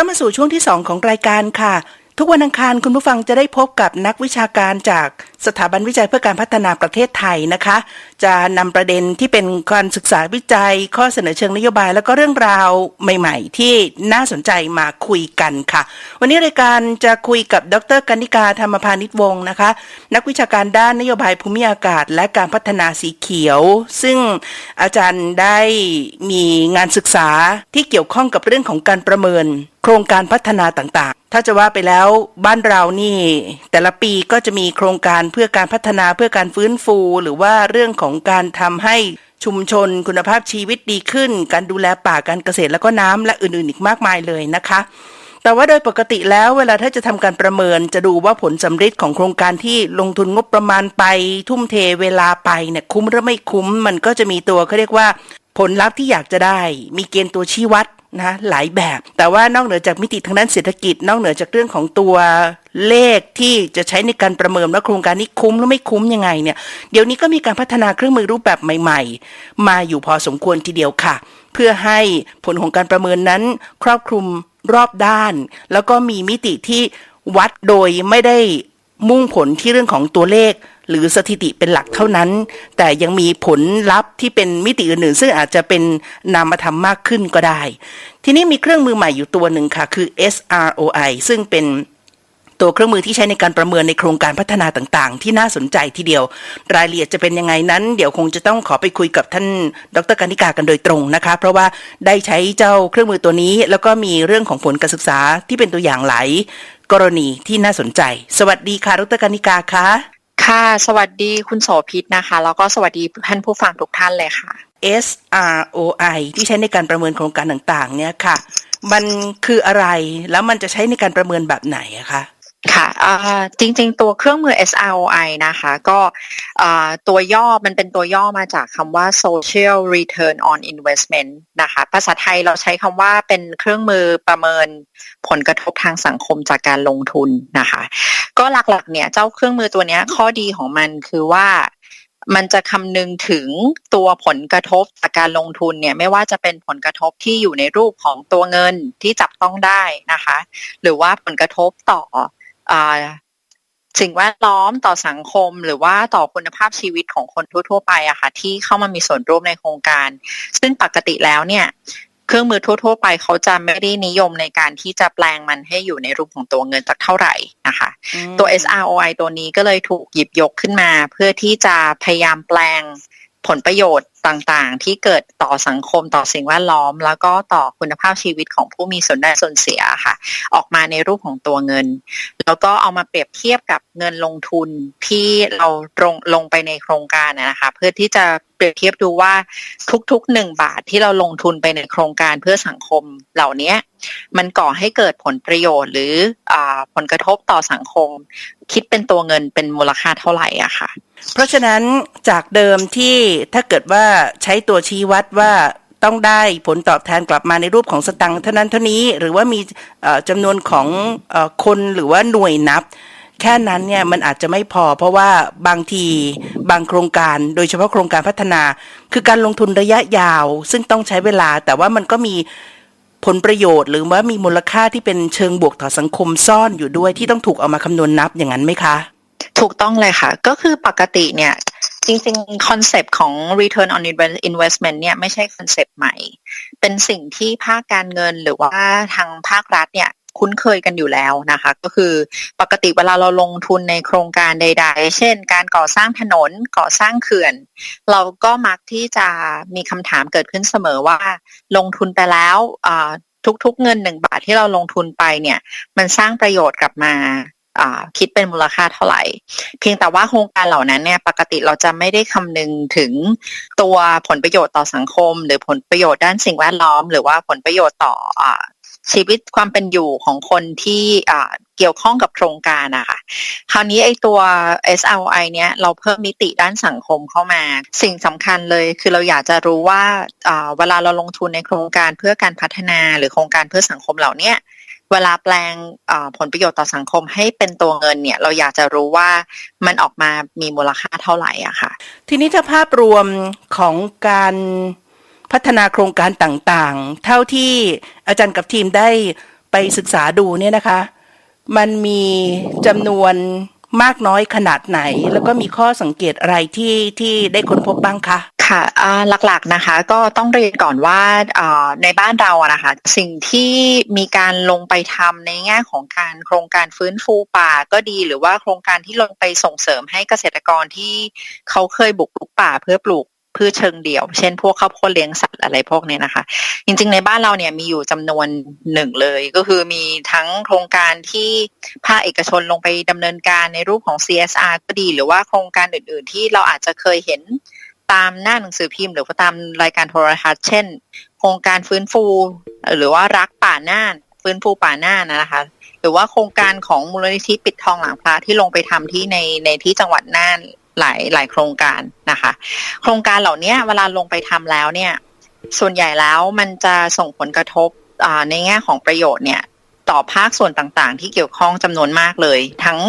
เข้ามาสู่ช่วงที่ 2 ของรายการค่ะ ทุกวันอังคารคุณผู้ฟังจะได้พบกับนักวิชาการจาก สถาบันวิจัยเพื่อการพัฒนาประเทศไทยนะคะ จะนำประเด็นที่เป็นการศึกษาวิจัย ข้อเสนอเชิงนโยบาย แล้วก็เรื่องราวใหม่ ๆ ที่น่าสนใจมาคุยกันค่ะ วันนี้รายการจะคุยกับดรกนิกาธรรมพานิชวงศ์นะคะ นักวิชาการด้านนโยบายภูมิอากาศ และการพัฒนาสีเขียว ซึ่งอาจารย์ได้มีงานศึกษาที่เกี่ยวข้องกับเรื่องของการประเมินโครงการพัฒนาต่างๆ ถ้าจะว่าไปแล้วบ้านเรานี่ แต่ละปีก็จะมีโครงการเพื่อการพัฒนาเพื่อการฟื้นฟู หรือว่าเรื่องของการทำให้ชุมชนคุณภาพชีวิตดีขึ้น การดูแลป่าการเกษตรแล้วก็น้ำและอื่นๆ อีกมากมายเลยนะคะ แต่ว่าโดยปกติแล้วเวลาถ้าจะทำการประเมิน จะดูว่าผลสำเร็จของโครงการที่ลงทุนงบประมาณไป ทุ่มเทเวลาไปเนี่ยคุ้มหรือไม่คุ้ม มันก็จะมีตัวเขาเรียกว่า ผลลัพธ์ที่อยากจะได้ มีเกณฑ์ตัวชี้วัด นะหลายแบบ แต่ว่านอกเหนือจากมิติทางด้านเศรษฐกิจ นอกเหนือจากเรื่องของตัวเลขที่จะใช้ในการประเมินว่าโครงการนี้คุ้มหรือไม่คุ้มยังไงเนี่ยเดี๋ยวนี้ก็มีการพัฒนาเครื่องมือรูปแบบใหม่ ๆ มาอยู่พอสมควรทีเดียวค่ะ เพื่อให้ผลของการประเมินนั้น ครอบคลุมรอบด้าน แล้วก็มีมิติที่วัดโดยไม่ได้มุ่งผลที่เรื่องของตัวเลข หรือสถิติเป็นหลักเท่านั้น แต่ยังมีผลลัพธ์ที่เป็นมิติอื่นๆ ซึ่งอาจจะเป็นนามธรรมมากขึ้นก็ได้ ทีนี้มีเครื่องมือใหม่อยู่ตัวหนึ่งค่ะ คือ SROI ซึ่งเป็นตัวเครื่องมือที่ใช้ในการประเมินในโครงการพัฒนาต่างๆ ที่น่าสนใจทีเดียว รายละเอียดจะเป็นยังไงนั้น เดี๋ยวคงจะต้องขอไปคุยกับท่านดรกานิกากันโดยตรงนะคะ เพราะว่าได้ใช้เจ้าเครื่องมือตัวนี้ แล้วก็มีเรื่องของผลการศึกษาที่เป็นตัวอย่างหลายกรณีที่น่าสนใจ สวัสดีค่ะดรกานิกาคะ ค่ะสวัสดีคุณโสภิตนะคะ แล้วก็สวัสดีท่านผู้ฟังทุกท่านเลยค่ะ SROI ที่ใช้ในการประเมินโครงการต่างๆ เนี่ยค่ะ มันคืออะไรแล้วมันจะใช้ในการประเมินแบบไหนอะคะ ค่ะจริงๆ ตัวเครื่องมือ SROI นะคะ ก็ตัวย่อมันเป็นตัวย่อมาจากคำว่า Social Return on Investment นะคะ ภาษาไทยเราใช้คำว่าเป็นเครื่องมือประเมินผลกระทบทางสังคมจากการลงทุนนะคะ ก็หลักๆ เนี่ยเจ้าเครื่องมือตัวนี้ข้อดีของมันคือว่ามันจะคำนึงถึงตัวผลกระทบจากการลงทุนเนี่ยไม่ว่าจะเป็นผลกระทบที่อยู่ในรูปของตัวเงินที่จับต้องได้นะคะ หรือว่าผลกระทบต่อ สิ่งแวดล้อมต่อสังคมหรือว่าต่อคุณภาพชีวิตของคนทั่ว ๆ ไปอะค่ะ ที่เข้ามามีส่วนร่วมในโครงการ ซึ่งปกติแล้วเนี่ย เครื่องมือทั่ว ๆ ไปเขาจะไม่ได้นิยมในการที่จะแปลงมันให้อยู่ในรูปของตัวเงินสักเท่าไหร่นะคะ ตัว SROI ตัวนี้ก็เลยถูกหยิบยกขึ้นมา เพื่อที่จะพยายามแปลงผลประโยชน์ ต่างๆ ที่เกิดต่อสังคมต่อสิ่งแวดล้อม แล้วก็ต่อคุณภาพชีวิตของผู้มีส่วนได้ส่วนเสียค่ะ ออกมาในรูปของตัวเงิน แล้วก็เอามาเปรียบเทียบกับเงินลงทุนที่เราลงลงไปในโครงการนะคะ เพื่อที่จะเปรียบเทียบดูว่าทุกๆหนึ่งบาทที่เราลงทุนไปในโครงการเพื่อสังคมเหล่านี้ มันก่อให้เกิดผลประโยชน์หรืออผลกระทบต่อสังคม คิดเป็นตัวเงินเป็นมูลค่าเท่าไหร่อะค่ะ เพราะฉะนั้นจากเดิมที่ถ้าเกิดว่าใช้ตัวชี้วัดว่าต้องได้ผลตอบแทนกลับมาในรูปของสตังค์เท่านั้นเท่านี้หรือว่ามีจำนวนของคนหรือว่าหน่วยนับ แค่นั้นเนี่ยมันอาจจะไม่พอ เพราะว่าบางทีบางโครงการ โดยเฉพาะโครงการพัฒนา คือการลงทุนระยะยาว ซึ่งต้องใช้เวลาแต่ว่ามันก็มี ผลประโยชน์หรือว่ามีมูลค่าที่เป็นเชิงบวกต่อสังคมซ่อนอยู่ด้วยที่ต้องถูกเอามาคำนวณนับอย่างนั้นไหมคะ ถูกต้องเลยค่ะ ก็คือปกติเนี่ยจริงๆ คอนเซปต์ของ return on investment เนี่ยไม่ใช่คอนเซปต์ใหม่ เป็นสิ่งที่ภาคการเงินหรือว่าทางภาครัฐเนี่ย คุ้นเคยกันอยู่แล้วนะคะ ก็คือปกติเวลาเราลงทุนในโครงการใด ๆ เช่น การก่อสร้างถนนก่อสร้างเขื่อน เราก็มักที่จะมีคำถามเกิดขึ้นเสมอว่า ลงทุนไปแล้วทุกๆเงินหนึ่งบาทที่เราลงทุนไปเนี่ย มันสร้างประโยชน์กลับมาคิดเป็นมูลค่าเท่าไหร่ เพียงแต่ว่าโครงการเหล่านั้นเนี่ยปกติเราจะไม่ได้คำนึงถึงตัวผลประโยชน์ต่อสังคม หรือผลประโยชน์ด้านสิ่งแวดล้อม หรือว่าผลประโยชน์ต่อ ชีวิตความเป็นอยู่ของคนที่เกี่ยวข้องกับโครงการนะคะคราวนี้ไอ้ตัว SLI เนี้ยเราเพิ่มมิติด้านสังคมเข้ามา สิ่งสำคัญเลยคือเราอยากจะรู้ว่าเวลาเราลงทุนในโครงการเพื่อการพัฒนาหรือโครงการเพื่อสังคมเหล่านี้เวลาแปลงผลประโยชน์ต่อสังคมให้เป็นตัวเงินเนี่ย เราอยากจะรู้ว่ามันออกมามีมูลค่าเท่าไหร่อะค่ะ ทีนี้ถ้าภาพรวมของการ พัฒนาโครงการต่างๆ เท่าที่อาจารย์กับทีมได้ไปศึกษาดูเนี่ยนะคะ มันมีจำนวนมากน้อยขนาดไหน แล้วก็มีข้อสังเกตอะไรที่ที่ได้ค้นพบบ้างคะค่ะหลักๆนะคะก็ต้องเรียนก่อนว่าในบ้านเราอะนะคะสิ่งที่มีการลงไปทำในแง่ของการโครงการฟื้นฟูป่าก็ดีหรือว่าโครงการที่ลงไปส่งเสริมให้เกษตรกรที่เขาเคยบุกรุกป่าเพื่อปลูก พืชเชิงเดี่ยว เช่นพวกข้าวโพดเลี้ยงสัตว์อะไรพวกนี้นะคะ จริง ๆ ในบ้านเราเนี่ยมีอยู่จำนวนหนึ่งเลย ก็คือมีทั้งโครงการที่ภาคเอกชนลงไปดำเนินการในรูปของ CSR ก็ดี หรือว่าโครงการอื่น ๆ ที่เราอาจจะเคยเห็นตามหน้าหนังสือพิมพ์ หรือว่าตามรายการโทรทัศน์เช่น โครงการฟื้นฟู หรือว่ารักป่าน่านฟื้นฟูป่าน่านนะคะหรือว่าโครงการของมูลนิธิปิดทองหลังพระที่ลงไปทำที่ในในที่จังหวัดน่าน หลายหลายโครงการนะคะ โครงการเหล่านี้เวลาลงไปทำแล้วเนี่ย ส่วนใหญ่แล้วมันจะส่งผลกระทบในแง่ของประโยชน์เนี่ยต่อภาคส่วนต่างๆ ที่เกี่ยวข้องจำนวนมากเลย ทั้ง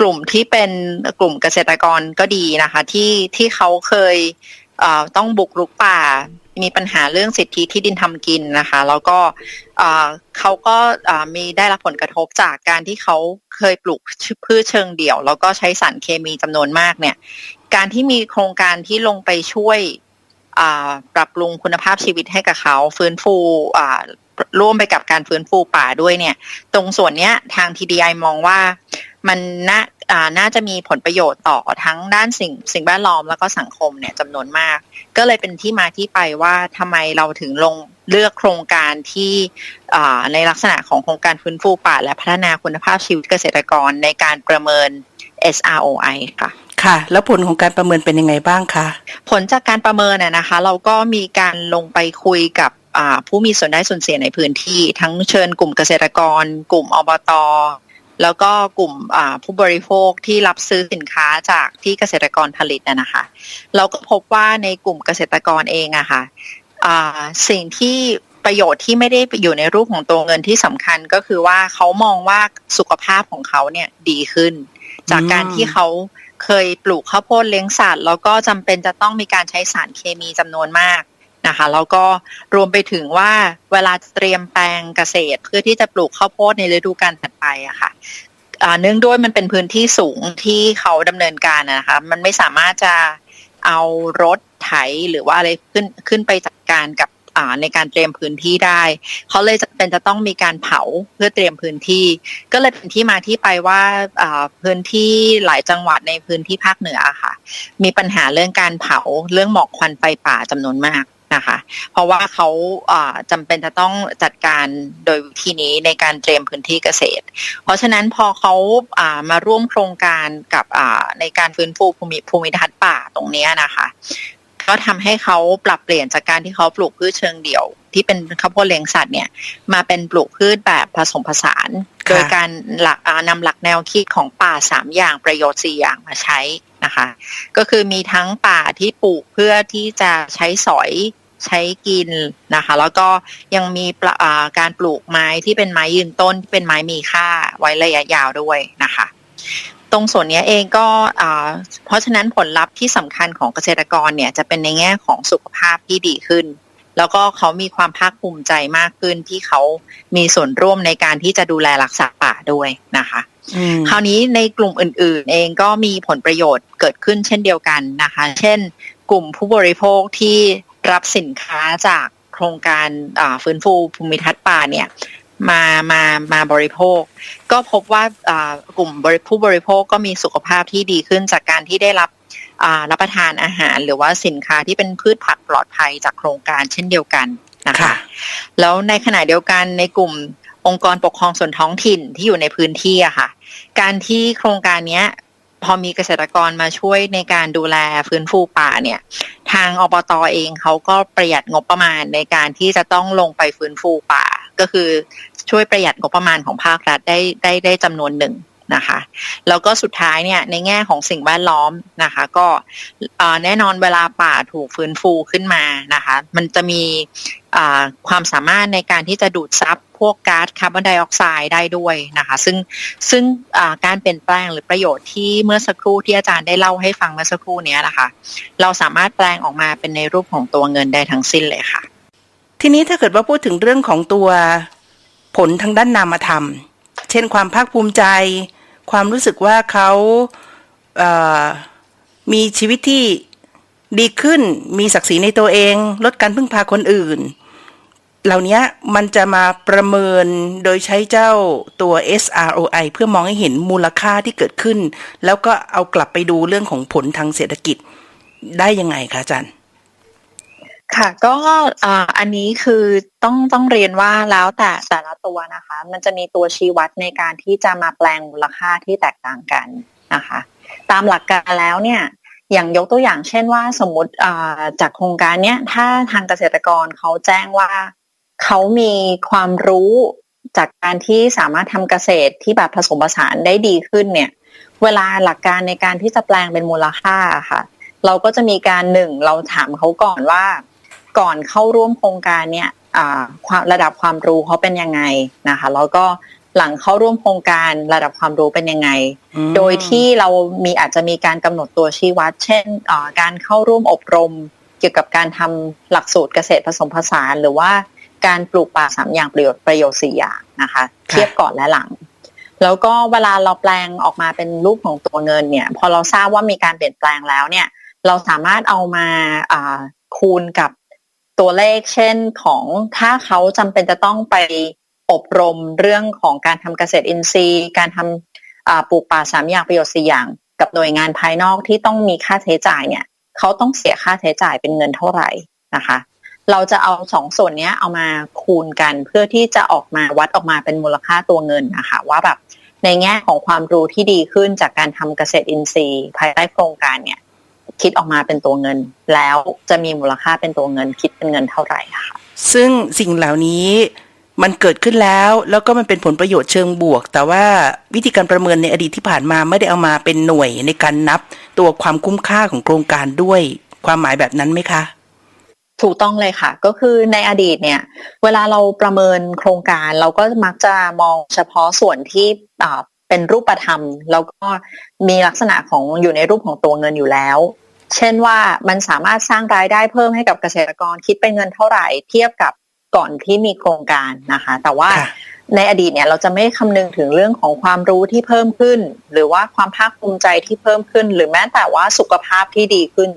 กลุ่มที่เป็นกลุ่มเกษตรกรก็ดีนะคะ ที่ที่เขาเคย ต้องบุกรุกป่า มีปัญหาเรื่องสิทธิที่ดินทำกินนะคะ แล้วก็เขาก็มีได้รับผลกระทบจากการที่เขาเคยปลูกพืชเชิงเดี่ยว แล้วก็ใช้สารเคมีจำนวนมากเนี่ย การที่มีโครงการที่ลงไปช่วยปรับปรุงคุณภาพชีวิตให้กับเขาฟื้นฟูร่วมไปกับการฟื้นฟูป่าด้วยเนี่ย ตรงส่วนเนี้ยทาง TDI มองว่า มันน่าอ่าน่าจะมีผลประโยชน์ต่อทั้งด้านสิ่งสิ่งแวดล้อมแล้วก็สังคมเนี่ยจำนวนมาก ก็เลยเป็นที่มาที่ไปว่าทำไมเราถึงลงเลือกโครงการที่อ่าในลักษณะของโครงการฟื้นฟูป่า และพัฒนาคุณภาพชีวิตเกษตรกรในการประเมิน SROI ค่ะค่ะ แล้วผลของการประเมินเป็นยังไงบ้างคะผลจากการประเมินน่ะนะคะ เราก็มีการลงไปคุยกับอ่าผู้มีส่วนได้ส่วนเสียในพื้นที่ ทั้งเชิญกลุ่มเกษตรกร กลุ่มอบต แล้วก็กลุ่มผู้บริโภคที่รับซื้อสินค้าจากที่เกษตรกรผลิตน่ะนะคะ เราก็พบว่าในกลุ่มเกษตรกรเองอะค่ะอ่าสิ่งที่ประโยชน์ที่ไม่ได้อยู่ในรูปของตัวเงินที่สำคัญก็คือว่าเขามองว่าสุขภาพของเขาเนี่ยดีขึ้น จากการที่เขาเคยปลูกข้าวโพดเลี้ยงสัตว์แล้วก็จำเป็นจะต้องมีการใช้สารเคมีจำนวนมาก นะคะแล้วก็รวมไปถึงว่าเวลาเตรียมแปลงเกษตร เพื่อที่จะปลูกข้าวโพดในฤดูกาลถัดไปอะค่ะอ่าเนื่องด้วยมันเป็นพื้นที่สูงที่เขาดำเนินการนะคะ มันไม่สามารถจะเอารถไถหรือว่าอะไรขึ้นขึ้นไปจัดการกับในการเตรียมพื้นที่ได้ เขาเลยจะเป็นจะต้องมีการเผาเพื่อเตรียมพื้นที่ ก็เลยเป็นที่มาที่ไปว่าอ่าพื้นที่หลายจังหวัดในพื้นที่ภาคเหนือค่ะ มีปัญหาเรื่องการเผาเรื่องหมอกควันไฟป่าจำนวนมาก นะคะ เพราะว่าเขาอ่าจำเป็นจะต้องจัดการโดยวิธีนี้ในการเตรียมพื้นที่เกษตร เพราะฉะนั้นพอเขาอ่ามาร่วมโครงการกับอ่าในการฟื้นฟูภูมิภูมิทัศน์ป่าตรงเนี้ยนะคะก็ทำให้เขาปรับเปลี่ยนจากการที่เขาปลูกพืชเชิงเดี่ยว ที่เป็นข้าวโพดเลี้ยงสัตว์เนี่ย มาเป็นปลูกพืชแบบผสมผสานค่ะโดยการหลักอ่านำหลักแนวคิดของป่าสามอย่างประโยชน์สี่อย่างมาใช้นะคะ ก็คือมีทั้งป่าที่ปลูกเพื่อที่จะใช้สอย ใช้กินนะคะ แล้วก็ยังมีปละอ่าการปลูกไม้ที่เป็นไม้ยืนต้นที่เป็นไม้มีค่าไว้ระยะยาวด้วยนะคะ ตรงส่วนเนี้ยเองก็อ่าเพราะฉะนั้นผลลัพธ์ที่สำคัญของเกษตรกรเนี่ยจะเป็นในแง่ของสุขภาพที่ดีขึ้น แล้วก็เขามีความภาคภูมิใจมากขึ้นที่เขามีส่วนร่วมในการที่จะดูแลรักษาป่าด้วยนะคะอืมคราวนี้ในกลุ่มอื่น ๆ เองก็มีผลประโยชน์เกิดขึ้นเช่นเดียวกันนะคะ เช่น กลุ่มผู้บริโภคที่ รับสินค้าจากโครงการอ่าฟื้นฟูภูมิทัศน์ป่าเนี่ยมามามาบริโภค ก็พบว่าอ่ากลุ่มบริผู้บริโภคก็มีสุขภาพที่ดีขึ้นจากการที่ได้รับอ่ารับประทานอาหาร หรือว่าสินค้าที่เป็นพืชผักปลอดภัยจากโครงการเช่นเดียวกันนะคะค่ะแล้วในขณะเดียวกันในกลุ่มองค์กรปกครองส่วนท้องถิ่นที่อยู่ในพื้นที่อะค่ะ การที่โครงการเนี้ย พอมีเกษตรกรมาช่วยในการดูแลฟื้นฟูป่าเนี่ย ทางอบตเองเขาก็ประหยัดงบประมาณในการที่จะต้องลงไปฟื้นฟูป่า ก็คือช่วยประหยัดงบประมาณของภาครัฐได้ได้ได้จำนวนหนึ่ง นะคะแล้วก็สุดท้ายเนี่ยในแง่ของสิ่งแวดล้อมนะคะ ก็แน่นอนเวลาป่าถูกฟื้นฟูขึ้นมานะคะ มันจะมีความสามารถในการที่จะดูดซับพวกก๊าซคาร์บอนไดออกไซด์ได้ด้วยนะคะ ซึ่งซึ่งการเปลี่ยนแปลงหรือประโยชน์ที่เมื่อสักครู่ที่อาจารย์ได้เล่าให้ฟังเมื่อสักครู่นี้นะคะ เราสามารถแปลงออกมาเป็นในรูปของตัวเงินได้ทั้งสิ้นเลยค่ะ ทีนี้ถ้าเกิดว่าพูดถึงเรื่องของตัวผลทางด้านนามธรรม เช่นความภาคภูมิใจ ความรู้สึกว่าเขาเอ่อมีชีวิตที่ดีขึ้น มีศักดิ์ศรีในตัวเอง ลดการพึ่งพาคนอื่น เหล่านี้มันจะมาประเมินโดยใช้เจ้าตัว SROI เพื่อมองให้เห็นมูลค่าที่เกิดขึ้น แล้วก็เอากลับไปดูเรื่องของผลทางเศรษฐกิจได้ยังไงคะอาจารย์ ค่ะ ก็อ่าอันนี้คือต้องต้องเรียนว่าแล้วแต่แต่ละตัวนะคะ มันจะมีตัวชี้วัดในการที่จะมาแปลงมูลค่าที่แตกต่างกันนะคะ ตามหลักการแล้วเนี่ยอย่างยกตัวอย่างเช่นว่าสมมติอ่าจากโครงการเนี้ยถ้าทางเกษตรกรเขาแจ้งว่าเขามีความรู้จากการที่สามารถทำเกษตรที่แบบผสมผสานได้ดีขึ้นเนี่ย เวลาหลักการในการที่จะแปลงเป็นมูลค่าค่ะ เราก็จะมีการหนึ่งเราถามเขาก่อนว่า ก่อนเข้าร่วมโครงการเนี่ยอ่าความระดับความรู้เขาเป็นยังไงนะคะ แล้วก็หลังเข้าร่วมโครงการระดับความรู้เป็นยังไงอืมโดยที่เรามีอาจจะมีการกำหนดตัวชี้วัด เช่นอ่าการเข้าร่วมอบรม เกี่ยวกับการทำหลักสูตรเกษตรผสมผสาน หรือว่าการปลูกป่าสามอย่างประโยชน์ประโยชน์สี่อย่างนะคะ เทียบก่อนและหลัง แล้วก็เวลาเราแปลงออกมาเป็นรูปของตัวเงินเนี่ย พอเราทราบว่ามีการเปลี่ยนแปลงแล้วเนี่ย เราสามารถเอามาอ่าคูณกับ ตัวเลขเช่นของถ้าเขาจำเป็นจะต้องไปอบรมเรื่องของการทำเกษตรอินทรีย์ การทำปลูกป่าสามอย่างประโยชน์สี่อย่าง กับหน่วยงานภายนอกที่ต้องมีค่าใช้จ่ายเนี่ยเขาต้องเสียค่าใช้จ่ายเป็นเงินเท่าไหร่นะคะ เราจะเอาสองส่วนเนี้ยเอามาคูณกันเพื่อที่จะออกมาวัดออกมาเป็นมูลค่าตัวเงินนะคะ ว่าแบบในแง่ของความรู้ที่ดีขึ้นจากการทำเกษตรอินทรีย์ ภายใต้โครงการเนี่ย คิดออกมาเป็นตัวเงิน แล้วจะมีมูลค่าเป็นตัวเงิน คิดเป็นเงินเท่าไหร่ค่ะ ซึ่งสิ่งเหล่านี้มันเกิดขึ้นแล้ว แล้วก็มันเป็นผลประโยชน์เชิงบวก แต่ว่าวิธีการประเมินในอดีตที่ผ่านมาไม่ได้เอามาเป็นหน่วยในการนับตัวความคุ้มค่าของโครงการด้วยความหมายแบบนั้นไหมคะถูกต้องเลยค่ะ ก็คือในอดีตเนี่ย เวลาเราประเมินโครงการเราก็มักจะมองเฉพาะส่วนที่อ่าเป็นรูปธรรม แล้วก็มีลักษณะของอยู่ในรูปของตัวเงินอยู่แล้ว เช่นว่ามันสามารถสร้างรายได้เพิ่มให้กับเกษตรกรคิดเป็นเงินเท่าไหร่เทียบกับก่อนที่มีโครงการนะคะ แต่ว่าค่ะในอดีตเนี่ยเราจะไม่คำนึงถึงเรื่องของความรู้ที่เพิ่มขึ้น หรือว่าความภาคภูมิใจที่เพิ่มขึ้น หรือแม้แต่ว่าสุขภาพที่ดีขึ้น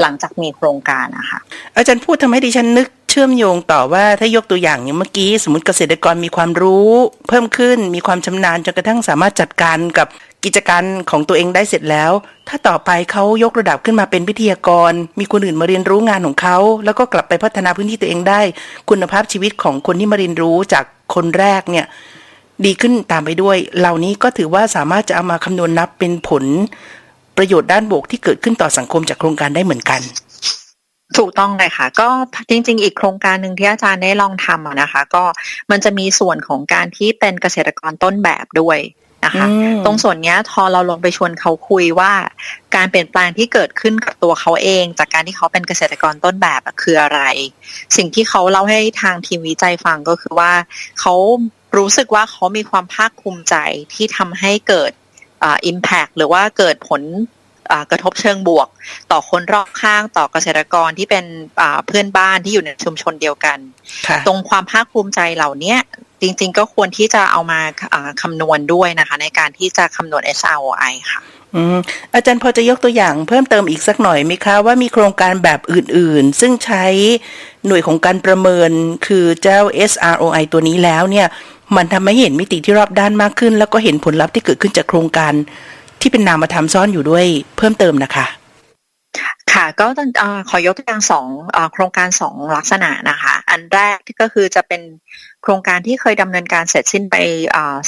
หลังจากมีโครงการนะคะอาจารย์พูดทำให้ดิฉันนึกเชื่อมโยงต่อว่าถ้ายกตัวอย่างอย่างเมื่อกี้ สมมติเกษตรกรมีความรู้ เพิ่มขึ้นมีความชำนาญจนกระทั่งสามารถจัดการกับ กิจการของตัวเองได้เสร็จแล้ว ถ้าต่อไปเขายกระดับขึ้นมาเป็นวิทยากร มีคนอื่นมาเรียนรู้งานของเขา แล้วก็กลับไปพัฒนาพื้นที่ตัวเองได้ คุณภาพชีวิตของคนที่มาเรียนรู้จากคนแรกเนี่ยดีขึ้นตามไปด้วย เหล่านี้ก็ถือว่าสามารถจะเอามาคำนวณนับเป็นผลประโยชน์ด้านบวกที่เกิดขึ้นต่อสังคมจากโครงการได้เหมือนกัน ถูกต้องเลยค่ะ ก็จริง ๆ อีกโครงการหนึ่งที่อาจารย์ได้ลองทำนะคะ ก็มันจะมีส่วนของการที่เป็นเกษตรกรต้นแบบด้วย นะคะอืมตรงส่วนเนี้ยพอเราลงไปชวนเขาคุยว่า การเปลี่ยนแปลงที่เกิดขึ้นกับตัวเขาเอง จากการที่เขาเป็นเกษตรกรต้นแบบอะคืออะไร สิ่งที่เขาเล่าให้ทางทีมวิจัยฟังก็คือว่าเขารู้สึกว่าเขามีความภาคภูมิใจที่ทำให้เกิดอ่า impact หรือว่าเกิดผลอ่ากระทบเชิงบวก ต่อคนรอบข้างต่อเกษตรกรที่เป็นอ่าเพื่อนบ้านที่อยู่ในชุมชนเดียวกันค่ะตรงความภาคภูมิใจเหล่าเนี้ย จริง ๆ ก็ควรที่จะเอามาคำนวณด้วยนะคะ ในการที่จะคำนวณ SROI ค่ะอืมอาจารย์พอจะยกตัวอย่างเพิ่มเติมอีกสักหน่อยไหมคะ ว่ามีโครงการแบบอื่นๆ ซึ่งใช้หน่วยของการประเมินคือเจ้า SROI ตัวนี้แล้วเนี่ย มันทำให้เห็นมิติที่รอบด้านมากขึ้น แล้วก็เห็นผลลัพธ์ที่เกิดขึ้นจากโครงการที่เป็นนามธรรมซ่อนอยู่ด้วยเพิ่มเติมนะคะ ค่ะก็ขอยกตัวอย่างสองอโครงการสองลักษณะนะคะ อันแรกก็คือจะเป็นโครงการที่เคยดำเนินการเสร็จสิ้นไป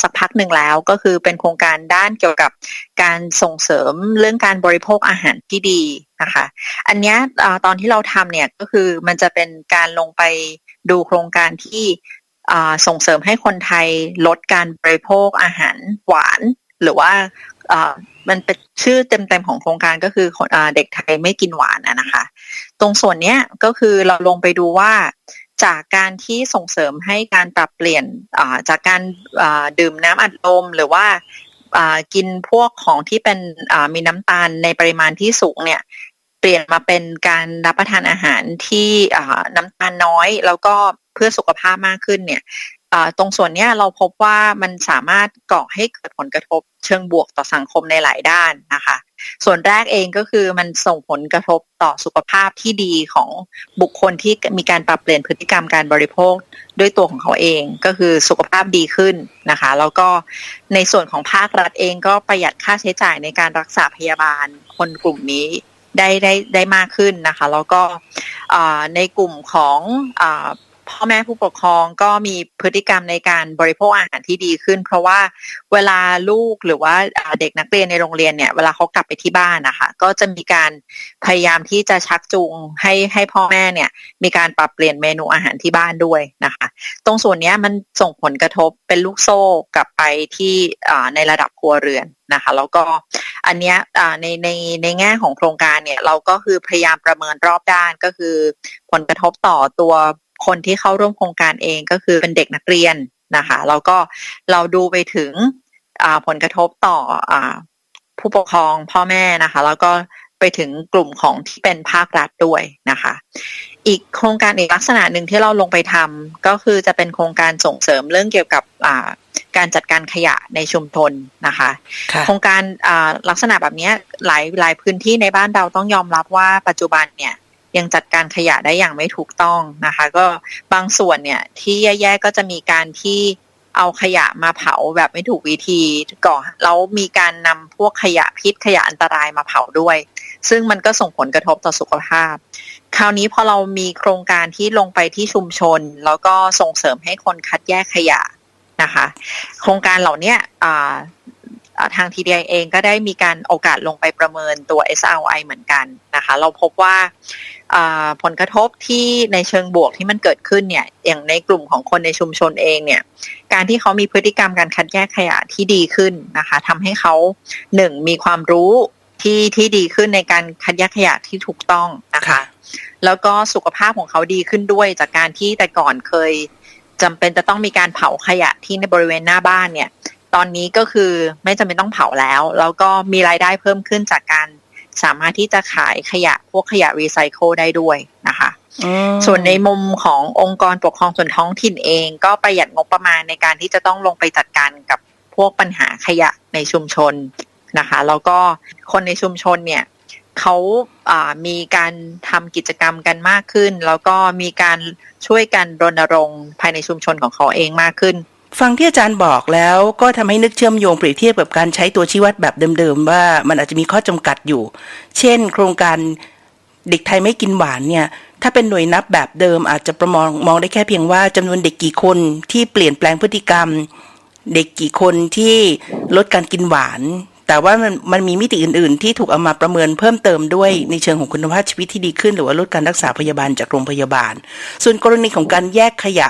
สักพักหนึ่งแล้ว ก็คือเป็นโครงการด้านเกี่ยวกับการส่งเสริมเรื่องการบริโภคอาหารที่ดีนะคะ อันนี้อตอนที่เราทำเนี่ยก็คือมันจะเป็นการลงไปดูโครงการที่ส่งเสริมให้คนไทยลดการบริโภคอาหารหวาน หรือว่า มันเป็นชื่อเต็มๆของโครงการก็คืออเด็กไทยไม่กินหวานอะนะคะ ตรงส่วนเนี้ยก็คือเราลงไปดูว่าจากการที่ส่งเสริมให้การปรับเปลี่ยนจากการดื่มน้ำอัดลมหรือว่ากินพวกของที่เป็นมีน้ำตาลในปริมาณที่สูงเนี่ยเปลี่ยนมาเป็นการรับประทานอาหารที่น้ำตาลน้อย แล้วก็เพื่อสุขภาพมากขึ้นเนี่ย ตรงส่วนนี้เราพบว่ามันสามารถก่อให้เกิดผลกระทบเชิงบวกต่อสังคมในหลายด้านนะคะ ส่วนแรกเองก็คือมันส่งผลกระทบต่อสุขภาพที่ดีของบุคคลที่มีการปรับเปลี่ยนพฤติกรรมการบริโภคด้วยตัวของเขาเองก็คือสุขภาพดีขึ้นนะคะ แล้วก็ในส่วนของภาครัฐเองก็ประหยัดค่าใช้จ่ายในการรักษาพยาบาลคนกลุ่มนี้ได้ได้ได้มากขึ้นนะคะ แล้วก็ในกลุ่มของ พ่อแม่ผู้ปกครองก็มีพฤติกรรมในการบริโภคอาหารที่ดีขึ้น เพราะว่าเวลาลูกหรือว่าเด็กนักเรียนในโรงเรียนเนี่ยเวลาเขากลับไปที่บ้านนะคะก็จะมีการพยายามที่จะชักจูงให้ให้พ่อแม่เนี่ยมีการปรับเปลี่ยนเมนูอาหารที่บ้านด้วยนะคะ ตรงส่วนนี้มันส่งผลกระทบเป็นลูกโซ่กลับไปที่ในระดับครัวเรือนนะคะ แล้วก็อันนี้ในในในแง่ของโครงการเนี่ยเราก็คือพยายามประเมินรอบด้านก็คือ ผลกระทบต่อตัว คนที่เข้าร่วมโครงการเองก็คือเป็นเด็กนักเรียนนะคะแล้วก็เราดูไปถึงผลกระทบต่ออผู้ปกครองพ่อแม่นะคะ แล้วก็ไปถึงกลุ่มของที่เป็นภาครัฐด้วยนะคะ อีกโครงการอีกลักษณะหนึ่งที่เราลงไปทำก็คือจะเป็นโครงการส่งเสริมเรื่องเกี่ยวกับการจัดการขยะในชุมชนนะคะ โครงการลักษณะแบบนี้หลายหลายพื้นที่ในบ้านเราต้องยอมรับว่าปัจจุบันเนี่ย ยังจัดการขยะได้อย่างไม่ถูกต้องนะคะ ก็บางส่วนเนี่ยที่แย่ๆก็จะมีการที่เอาขยะมาเผาแบบไม่ถูกวิธีก่อนแล้วมีการนำพวกขยะพิษขยะอันตรายมาเผาด้วย ซึ่งมันก็ส่งผลกระทบต่อสุขภาพ คราวนี้พอเรามีโครงการที่ลงไปที่ชุมชน แล้วก็ส่งเสริมให้คนคัดแยกขยะนะคะ โครงการเหล่านี้ ทาง TDI เองก็ได้มีการโอกาสลงไปประเมินตัว SRI เหมือนกันนะคะ เราพบว่าผลกระทบที่ในเชิงบวกที่มันเกิดขึ้นเนี่ยอย่างในกลุ่มของคนในชุมชนเองเนี่ย การที่เขามีพฤติกรรมการคัดแยกขยะที่ดีขึ้นนะคะทำให้เขาหนึ่งมีความรู้ที่ที่ดีขึ้นในการคัดแยกขยะที่ถูกต้องนะคะ แล้วก็สุขภาพของเขาดีขึ้นด้วยจากการที่แต่ก่อนเคยจำเป็นจะต้องมีการเผาขยะที่ในบริเวณหน้าบ้านเนี่ย ตอนนี้ก็คือไม่จำเป็นต้องเผาแล้ว แล้วก็มีรายได้เพิ่มขึ้นจากการสามารถที่จะขายขยะพวกขยะรีไซเคิลได้ด้วยนะคะส่วนในมุมขององค์กรปกครองส่วนท้องถิ่นเอง ก็ประหยัดงบประมาณในการที่จะต้องลงไปจัดการกับพวกปัญหาขยะในชุมชนนะคะ แล้วก็คนในชุมชนเนี่ยเขาามีการทำกิจกรรมกันมากขึ้น แล้วก็มีการช่วยกันรณรงค์ภายในชุมชนของเขาเองมากขึ้น ฟังที่อาจารย์บอกแล้วก็ทำให้นึกเชื่อมโยงเปรียบเทียบกับการใช้ตัวชี้วัดแบบเดิมๆ ว่ามันอาจจะมีข้อจำกัดอยู่ เช่น โครงการเด็กไทยไม่กินหวานเนี่ย ถ้าเป็นหน่วยนับแบบเดิม อาจจะประมองมองได้แค่เพียงว่าจำนวนเด็กกี่คนที่เปลี่ยนแปลงพฤติกรรม เด็กกี่คนที่ลดการกินหวาน แต่ว่ามันมันมีมิติอื่น ๆ ที่ถูกเอามาประเมินเพิ่มเติมด้วยในเชิงของคุณภาพชีวิตที่ดีขึ้น หรือว่าลดการรักษาพยาบาลจากโรงพยาบาล ส่วนกรณีของการแยกขยะ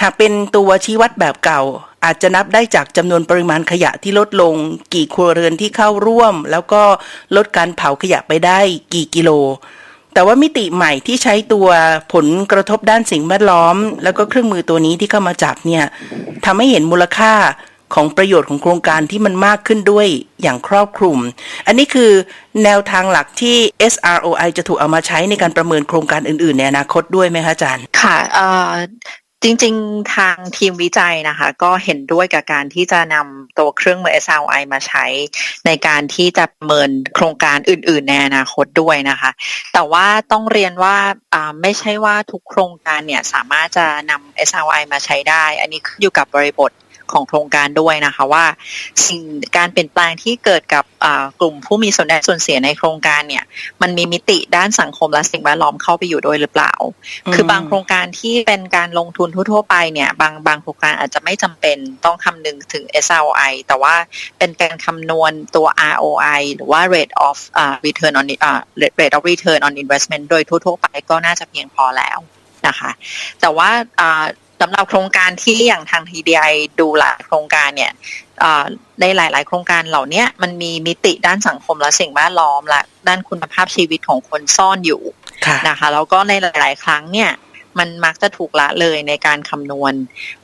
หากเป็นตัวชี้วัดแบบเก่า อาจจะนับได้จากจำนวนปริมาณขยะที่ลดลง กี่ครัวเรือนที่เข้าร่วม แล้วก็ลดการเผาขยะไปได้กี่กิโล แต่ว่ามิติใหม่ที่ใช้ตัวผลกระทบด้านสิ่งแวดล้อม แล้วก็เครื่องมือตัวนี้ที่เข้ามาจับเนี่ยทำให้เห็นมูลค่าของประโยชน์ของโครงการที่มันมากขึ้นด้วยอย่างครอบคลุม อันนี้คือแนวทางหลักที่ SROI จะถูกเอามาใช้ในการประเมินโครงการอื่น ๆ ในอนาคตด้วยไหมคะอาจารย์ ค่ะ จริงๆ ทางทีมวิจัยนะคะ ก็เห็นด้วยกับการที่จะนำตัวเครื่องมือ SRI มาใช้ ในการที่จะประเมินโครงการอื่น ๆ ในอนาคตด้วยนะคะ แต่ว่าต้องเรียนว่าไม่ใช่ว่าทุกโครงการเนี่ยสามารถจะนำ SRI มาใช้ได้ อันนี้ขึ้นอยู่กับบริบท ของโครงการด้วยนะคะว่า สิ่งการเปลี่ยนแปลงที่เกิดกับกลุ่มผู้มีส่วนได้ส่วนเสียในโครงการเนี่ย มันมีมิติด้านสังคมและสิ่งแวดล้อมเข้าไปอยู่ด้วยหรือเปล่า คือบางโครงการที่เป็นการลงทุนทั่วๆไปเนี่ย บางบางโครงการอาจจะไม่จำเป็นต้องคำนึงถึง SROI แต่ว่าเป็นการคำนวณตัว ROI หรือว่า rate of uh, return on uh, rate of return on investment โดยทั่วๆไปก็น่าจะเพียงพอแล้วนะคะ แต่ว่า สำหรับโครงการที่อย่างทาง TDI ดูหลายโครงการเนี่ยในหลาย ๆ โครงการเหล่านี้มันมีมิติด้านสังคมและสิ่งแวดล้อมและด้านคุณภาพชีวิตของคนซ่อนอยู่นะคะแล้วก็ในหลาย ๆ ครั้งเนี่ยมันมักจะถูกละเลยในการคำนวณ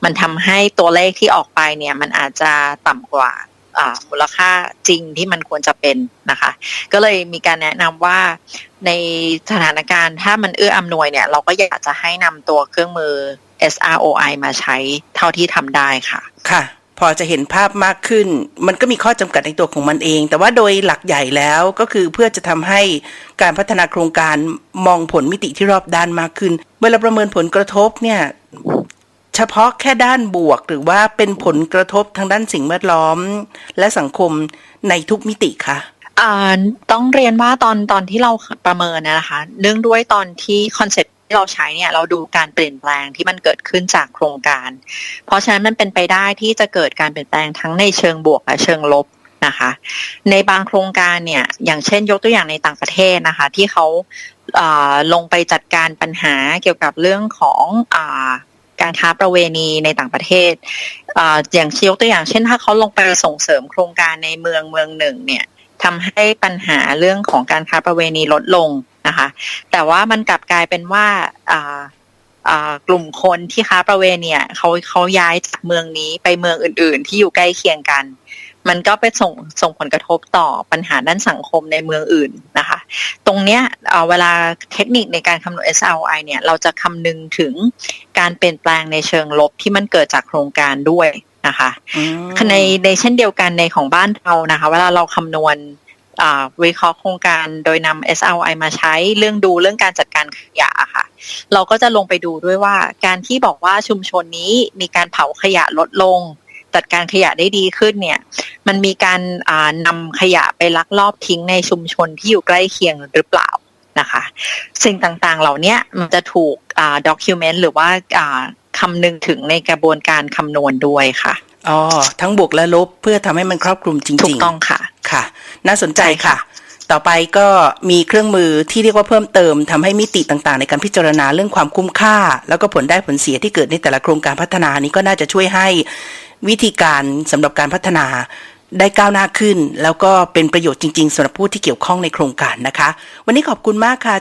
มันทำให้ตัวเลขที่ออกไปเนี่ยมันอาจจะต่ำกว่าอ่ามูลค่าจริงที่มันควรจะเป็นนะคะ ก็เลยมีการแนะนำว่าในสถานการณ์ถ้ามันเอื้ออำนวยเนี่ย เราก็อยากจะให้นำตัวเครื่องมือ SROI มาใช้เท่าที่ทำได้ค่ะ ค่ะ พอจะเห็นภาพมากขึ้น มันก็มีข้อจำกัดในตัวของมันเอง แต่ว่าโดยหลักใหญ่แล้วก็คือเพื่อจะทำให้การพัฒนาโครงการมองผลมิติที่รอบด้านมากขึ้น เวลาประเมินผลกระทบเนี่ยเฉพาะแค่ด้านบวกหรือว่าเป็นผลกระทบทางด้านสิ่งแวดล้อม และสังคมในทุกมิติคะอ่าต้องเรียนว่าตอนตอนที่เราประเมินนะคะ เนื่องด้วยตอนที่คอนเซ็ปต์ ที่เราใช้เนี่ยเราดูการเปลี่ยนแปลงที่มันเกิดขึ้นจากโครงการ เพราะฉะนั้นมันเป็นไปได้ที่จะเกิดการเปลี่ยนแปลงทั้งในเชิงบวกและเชิงลบนะคะ ในบางโครงการเนี่ยอย่างเช่นยกตัวอย่างในต่างประเทศนะคะ ที่เขาอ่าลงไปจัดการปัญหาเกี่ยวกับเรื่องของอการค้าประเวณีในต่างประเทศอ่าอย่างยกตัวอย่างเช่น ถ้าเขาลงไปส่งเสริมโครงการในเมืองเมืองหนึ่งเนี่ยทำให้ปัญหาเรื่องของการค้าประเวณีลดลง นะคะ แต่ว่ามันกลับกลายเป็นว่าอ่าอ่ากลุ่มคนที่ค้าประเวณีเนี่ยเขาเขาย้ายจากเมืองนี้ไปเมืองอื่น ๆ ที่อยู่ใกล้เคียงกัน มันก็ไปส่งส่งผลกระทบต่อปัญหาด้านสังคมในเมืองอื่นนะคะ ตรงเนี้ยเอ่อเวลาเทคนิคในการคำนวณ SROI เนี่ยเราจะคำนึงถึงการเปลี่ยนแปลงในเชิงลบที่มันเกิดจากโครงการด้วยนะคะอืมในในเช่นเดียวกันในของบ้านเรานะคะ เวลาเราคำนวณอ่า วิเคราะห์โครงการโดยนำ SRI มาใช้เรื่องดูเรื่องการจัดการขยะอะค่ะ เราก็จะลงไปดูด้วยว่า การที่บอกว่าชุมชนนี้มีการเผาขยะลดลง จัดการขยะได้ดีขึ้นเนี่ย มันมีการอ่านำขยะไปลักลอบทิ้งในชุมชนที่อยู่ใกล้เคียงหรือเปล่านะคะ สิ่งต่างๆเหล่าเนี้ยมันจะถูกอ่า document หรือว่าอ่าคำนึงถึงในกระบวนการคำนวณด้วยค่ะอ๋อทั้งบวกและลบเพื่อทำให้มันครอบคลุมจถูริกงต้องค่ะๆ ค่ะ น่าสนใจใช่ค่ะค่ะ ต่อไปก็มีเครื่องมือที่เรียกว่าเพิ่มเติมทำให้มิติต่างๆ ในการพิจารณาเรื่องความคุ้มค่า แล้วก็ผลได้ผลเสียที่เกิดในแต่ละโครงการพัฒนานี้ก็น่าจะช่วยให้วิธีการสำหรับการพัฒนาได้ก้าวหน้าขึ้น แล้วก็เป็นประโยชน์จริง ๆสำหรับผู้ที่เกี่ยวข้องในโครงการนะคะ วันนี้ขอบคุณมากค่ะ